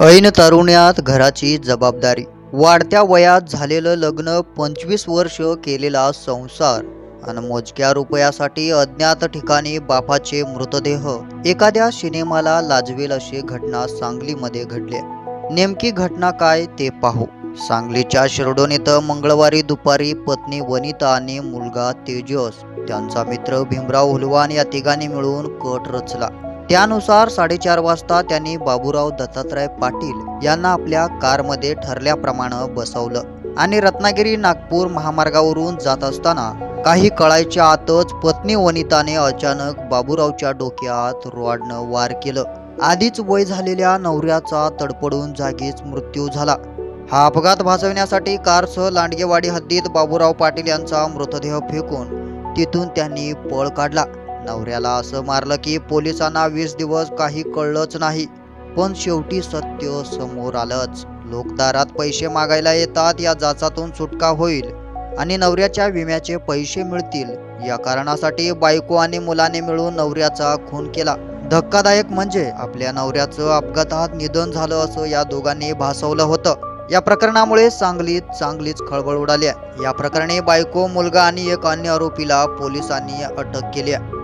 ऐन तरुण्यात घराची जबाबदारी. वाढत्या वयात झालेलं लग्न पंचवीस वर्ष केलेला संसार आणि मोजक्या रुपयासाठी अज्ञात ठिकाणी बापाचे मृतदेह. एखाद्या सिनेमाला लाजवेल अशी घटना सांगलीमध्ये घडली. नेमकी घटना काय ते पाहू. सांगलीच्या शिरडोन इथं मंगळवारी दुपारी पत्नी वनिता आणि मुलगा तेजस त्यांचा मित्र भीमराव हुलवान या तिघांनी मिळून कट रचला. त्यानुसार साडेचार वाजता त्यांनी बाबूराव दत्तात्रय पाटील यांना आपल्या कारमध्ये ठरल्याप्रमाणे बसवलं. आणि रत्नागिरी नागपूर महामार्गावरून जात असताना काही कळायच्या आतच पत्नी वनिताने अचानक बाबूरावच्या डोक्यात रॉडनं वार केलं. आधीच वय झालेल्या नवऱ्याचा तडपडून जागीच मृत्यू झाला. हा अपघात भासवण्यासाठी कारसह लांडगेवाडी हद्दीत बाबूराव पाटील यांचा मृतदेह फेकून तिथून त्यांनी पळ काढला. नवऱ्याला असं मारलं की पोलिसांना वीस दिवस काही कळलंच नाही. पण शेवटी सत्य समोर आलंच. लोकदारात पैसे मागायला येतात या जाचातून सुटका होईल आणि नवऱ्याच्या विम्याचे पैसे मिळतील. या कारणासाठी बायको आणि मुलाने मिळून नवऱ्याचा खून केला. धक्कादायक म्हणजे आपल्या नवऱ्याचं अपघातात निधन झालं असं या दोघांनी भासवलं होतं. या प्रकरणामुळे सांगलीत चांगलीच खळबळ उडाली आहे. या प्रकरणी बायको मुलगा आणि एक अन्य आरोपीला पोलिसांनी अटक केली आहे.